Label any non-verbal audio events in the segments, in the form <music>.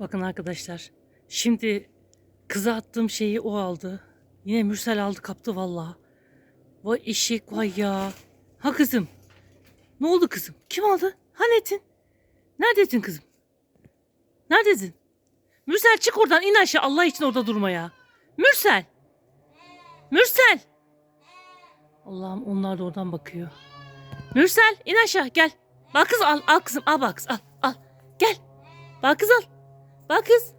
Bakın arkadaşlar. Şimdi kıza attığım şeyi o aldı. Yine Mürsel aldı kaptı vallahi. Vay eşek vay ya. Ha kızım. Ne oldu kızım? Kim aldı? Hani etin? Neredesin kızım? Neredesin? Mürsel çık oradan in aşağı Allah için orada durma ya. Mürsel. Mürsel. Allah'ım onlar da oradan bakıyor. Mürsel in aşağı gel. Bak kız al al kızım al bak kız al al. Gel. Bak kız al. Bak kız.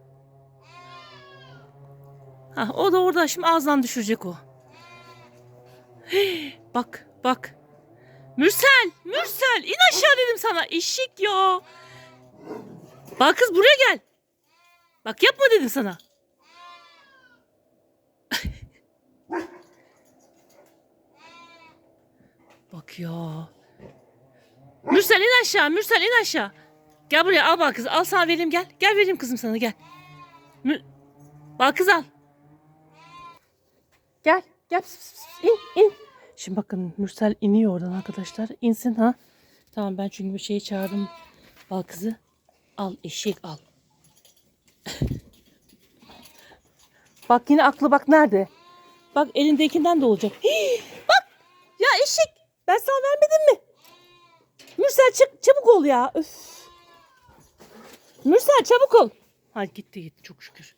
Ha, o da orada şimdi ağzından düşürecek o. Hey, bak bak. Mürsel Mürsel in aşağı dedim sana eşek ya. Bak kız buraya gel. Bak yapma dedim sana. <laughs> Bak ya. Mürsel in aşağı Mürsel in aşağı. Gel buraya al bak kız al sana vereyim gel. Gel vereyim kızım sana gel. Mü bak kız al. Gel gel pıs, pıs, pıs, in in. Şimdi bakın Mürsel iniyor oradan arkadaşlar. İnsin ha. Tamam ben çünkü bir şeyi çağırdım. Al kızı. Al eşek al. <laughs> bak yine aklı bak nerede? Bak elindekinden de olacak. Hii, bak ya eşek ben sana vermedim mi? Mürsel çık çabuk ol ya. Öf. Mürsel çabuk ol. Ha gitti gitti çok şükür.